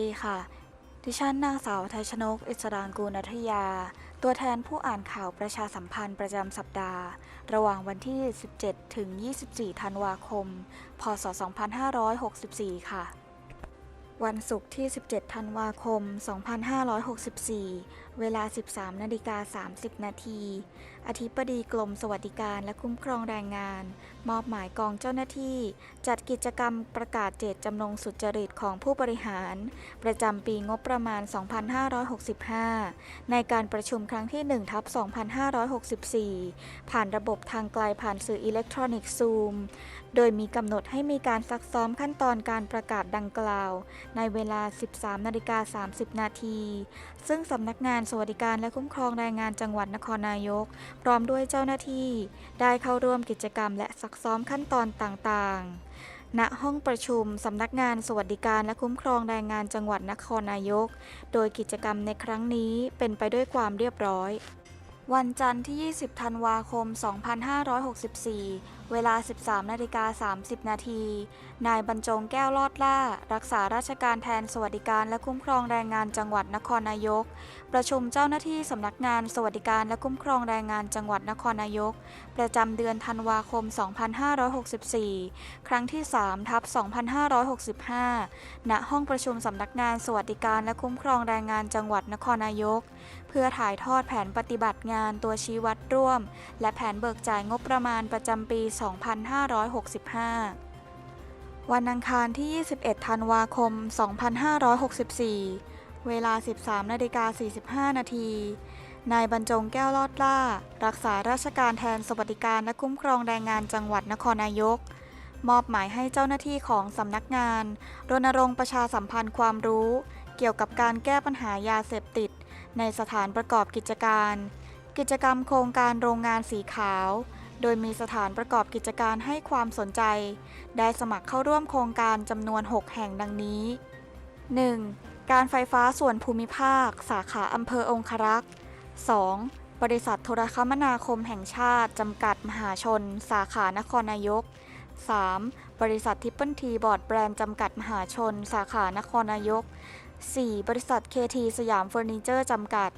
ดีค่ะ ดิฉันนางสาวไทยชนก อิสรางกูลนัทยา ตัวแทนผู้อ่านข่าวประชาสัมพันธ์ประจำสัปดาห์ ระหว่างวันที่ 17 ถึง 24 ธันวาคม พศ 2564 ค่ะ วันศุกร์ที่ 17 ธันวาคม 2564 เวลา 13 นาฬิกา 30 นาที อธิบดีกรมสวัสดิการและคุ้มครองแรงงาน มอบหมายกองเจ้าหน้าที่ จัดกิจกรรมประกาศเจตจำนงสุจริตของผู้บริหาร ประจำปีงบประมาณ 2565 ในการประชุมครั้งที่1ทับ2564 ผ่านระบบทางไกลผ่านสื่ออิเล็กทรอนิกส์ซูม โดยมีกำหนดให้มีการซักซ้อมขั้นตอนการประกาศดังกล่าว ในเวลา 13นาฬิกา30 นาที ซึ่งสำนักงานสวัสดิการและคุ้มครองแรงงานจังหวัดนครนายก พร้อมด้วยเจ้าหน้าที่ ได้เข้าร่วมกิจกรรมและซักซ้อมขั้นตอนต่างๆณห้องประชุมสำนักงานสวัสดิการและคุ้มครองแรงงานจังหวัดนครนายก โดยกิจกรรมในครั้งนี้เป็นไปด้วยความเรียบร้อย วันจันทร์ที่ 20 ธันวาคม 2564เวลา 13นาฬิกา30 นาที นายบรรจงแก้วลอดล่า รักษาราชการแทนสวัสดิการและคุ้มครองแรงงานจังหวัดนครนายก ประชุมเจ้าหน้าที่สำนักงานสวัสดิการและคุ้มครองแรงงานจังหวัดนครนายก ประจำเดือนธันวาคม 2564 ครั้งที่3ทับ2565 ณ ห้องประชุมสำนักงานสวัสดิการและคุ้มครองแรงงานจังหวัดนครนายก เพื่อถ่ายทอดแผนปฏิบัติงานตัวชี้วัดร่วม และแผนเบิกจ่ายงบประมาณประจำปี2565 วันอังคารที่ 21 ธันวาคม 2564 เวลา 13นาฬิกา45 นาที นายบรรจงแก้วลอดล่า รักษาราชการแทนสวัสดิการและคุ้มครองแรงงานจังหวัดนครนายก มอบหมายให้เจ้าหน้าที่ของสำนักงาน รณรงค์ประชาสัมพันธ์ความรู้ เกี่ยวกับการแก้ปัญหายาเสพติด ในสถานประกอบกิจการกิจกรรมโครงการโรงงานสีขาว โดยมีสถานประกอบกิจการให้ความสนใจ ได้สมัครเข้าร่วมโครงการจำนวน 6 แห่งดังนี้ 1. การไฟฟ้าส่วนภูมิภาค สาขาอำเภอองครักษ์ 2. บริษัทโทรคมนาคมแห่งชาติ จำกัดมหาชน สาขานครนายก 3. บริษัททิปเปิลทีบอร์ดแบรนด์จำกัดมหาชน สาขานครนายก 4. บริษัท KT สยามเฟอร์นิเจอร์จำกัด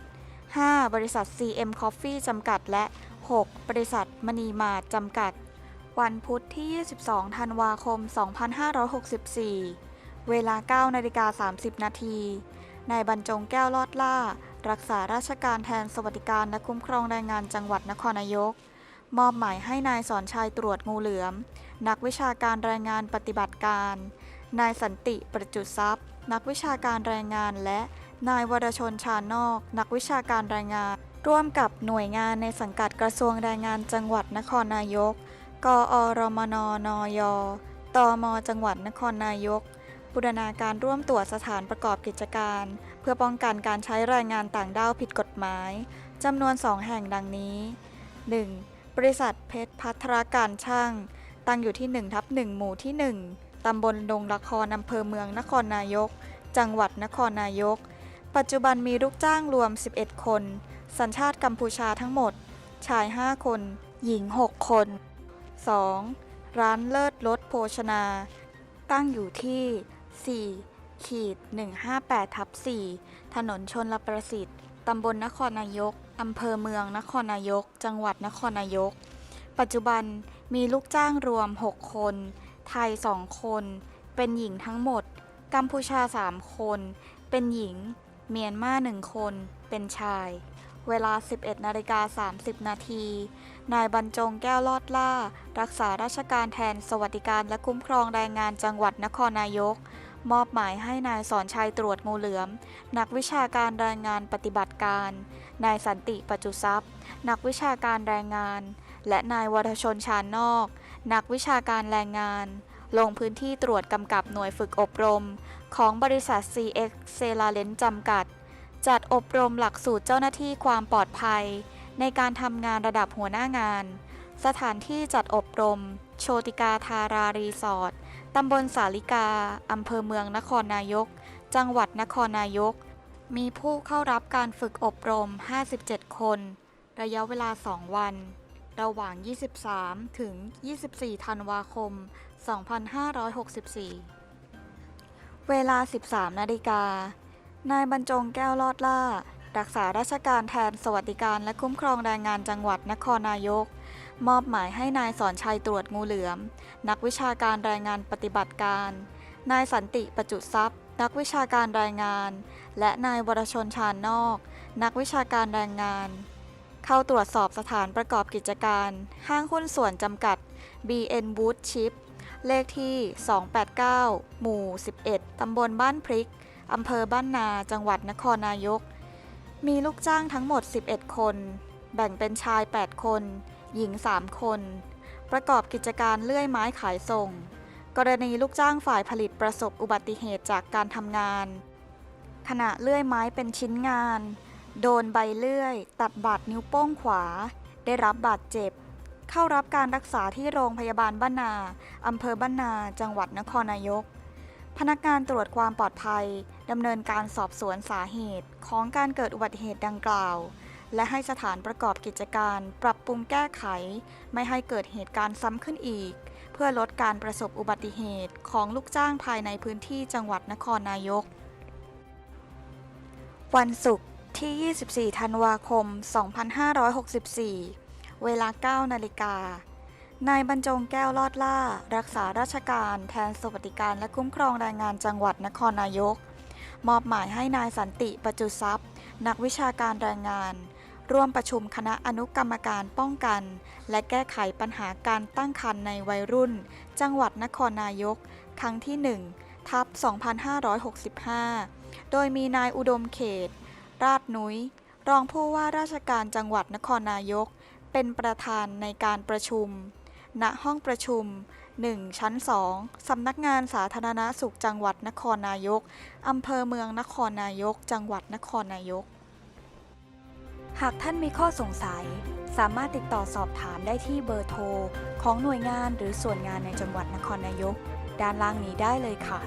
5. บริษัท CM Coffee จำกัด และ 6. บริษัทมณีมาจำกัด วันพุธที่ 22 ธันวาคม 2564 เวลา 9 นาฬิกา 30 นาทีนายบรรจงแก้วลอดล่า รักษาราชการแทนสวัสดิการและคุ้มครองแรงงานจังหวัดนครนายก มอบหมายให้นายสอนชัยตรวจงูเหลือม นักวิชาการแรงงานปฏิบัติการ นายสันติประจุทรัพย์ นักวิชาการแรงงานและนายวรชนชานอก นักวิชาการแรงงาน ร่วมกับหน่วยงานในสังกัดกระทรวงแรงงานจังหวัดนครนายก กอรมนนย ตม จังหวัดนครนายก บูรณาการร่วมตรวจสถานประกอบกิจการ เพื่อป้องกันการใช้แรงงานต่างด้าวผิดกฎหมายจำนวน 2 แห่งดังนี้ 1. บริษัทเพชรพัฒนาการช่าง ตั้งอยู่ที่1ทับ1หมู่ที่ 1 ตำบลดงละครอำเภอเมืองนครนายก จังหวัดนครนายก ปัจจุบันมีลูกจ้างรวม 11 คน สัญชาติกัมพูชาทั้งหมด ชาย 5 คน หญิง 6 คน 2. ร้านเลิศรสโภชนา ตั้งอยู่ที่ 4 ขีด 158 ทับ 4 ถนนชนลประสิทธิ์ ตำบลนครนายก อำเภอเมืองนครนายก จังหวัดนครนายก ปัจจุบันมีลูกจ้างรวม 6 คน ไทย 2 คน เป็นหญิงทั้งหมด กัมพูชา 3 คน เป็นหญิง เมียนมา 1 คน เป็นชาย เวลา 11นาฬิกา30 นาที นายบรรจงแก้วลอดล่า รักษาราชการแทนสวัสดิการและคุ้มครองแรงงานจังหวัดนครนายก มอบหมายให้นายสอนชัยตรวจงูเหลือม นักวิชาการแรงงานปฏิบัติการ นายสันติปัจจุทรัพย์ นักวิชาการแรงงาน และนายวรชนชาญนอก นักวิชาการแรงงานลงพื้นที่ตรวจกำกับหน่วยฝึกอบรม ของบริษัท CX c e l a l e n จำกัด จัดอบรมหลักสูตรเจ้าหน้าที่ความปลอดภัย ในการทำงานระดับหัวหน้างาน สถานที่จัดอบรม โชติกาทารารีสอร์ทตำบลสาลิกา อำเภอเมืองนครนายก จังหวัดนครนายก มีผู้เข้ารับการฝึกอบรม 57 คน ระยะเวลา 2 วัน ระหว่าง 23 ถึง 24 ธันวาคม 2564 เวลา 13 นาฬิกา นายบรรจงแก้วลอดล่า รักษาราชการแทนสวัสดิการและคุ้มครองแรงงานจังหวัดนครนายก มอบหมายให้นายสอนชัยตรวจงูเหลือม นักวิชาการแรงงานปฏิบัติการ นายสันติประจุทรัพย์ นักวิชาการแรงงาน และนายวรชนชาญนอก นักวิชาการแรงงาน เข้าตรวจสอบสถานประกอบกิจการ ห้างหุ้นส่วนจำกัด BN Wood Chip เลขที่ 289 หมู่ 11 ตำบลบ้านพริก อำเภอบ้านนา จังหวัดนครนายก มีลูกจ้างทั้งหมด 11 คน แบ่งเป็นชาย 8 คน หญิง 3 คน ประกอบกิจการเลื่อยไม้ขายส่ง กรณีลูกจ้างฝ่ายผลิตประสบอุบัติเหตุจากการทำงาน ขณะเลื่อยไม้เป็นชิ้นงาน โดนใบเลื่อย ตัดบาดนิ้วโป้งขวา ได้รับบาดเจ็บ เข้ารับการรักษาที่โรงพยาบาลบ้านนาอำเภอบ้านนา จังหวัดนครนายกพนักงานตรวจความปลอดภัย ดำเนินการสอบสวนสาเหตุของการเกิดอุบัติเหตุดังกล่าว และให้สถานประกอบกิจการ ปรับปรุงแก้ไข ไม่ให้เกิดเหตุการณ์ซ้ำขึ้นอีก เพื่อลดการประสบอุบัติเหตุของลูกจ้างภายในพื้นที่จังหวัดนครนายก วันศุกร์ที่ 24 ธันวาคม 2564 เวลา 9 นาฬิกานายบรรจงแก้วลอดล่า รักษาราชการแทนสวัสดิการและคุ้มครองแรงงานจังหวัดนครนายก มอบหมายให้นายสันติประจุทรัพย์ นักวิชาการแรงงาน ร่วมประชุมคณะอนุกรรมการป้องกัน และแก้ไขปัญหาการตั้งครรภ์ในวัยรุ่น จังหวัดนครนายก ครั้งที่ 1 ทับ 2565 โดยมีนายอุดมเขต ราชนุ้ย รองผู้ว่าราชการจังหวัดนครนายก เป็นประธานในการประชุม ณห้องประชุม 1 ชั้น 2 สำนักงานสาธารณสุขจังหวัดนครนายก อำเภอเมืองนครนายก จังหวัดนครนายก หากท่านมีข้อสงสัย สามารถติดต่อสอบถามได้ที่เบอร์โทร ของหน่วยงานหรือส่วนงานในจังหวัดนครนายก ด้านล่างนี้ได้เลยค่ะ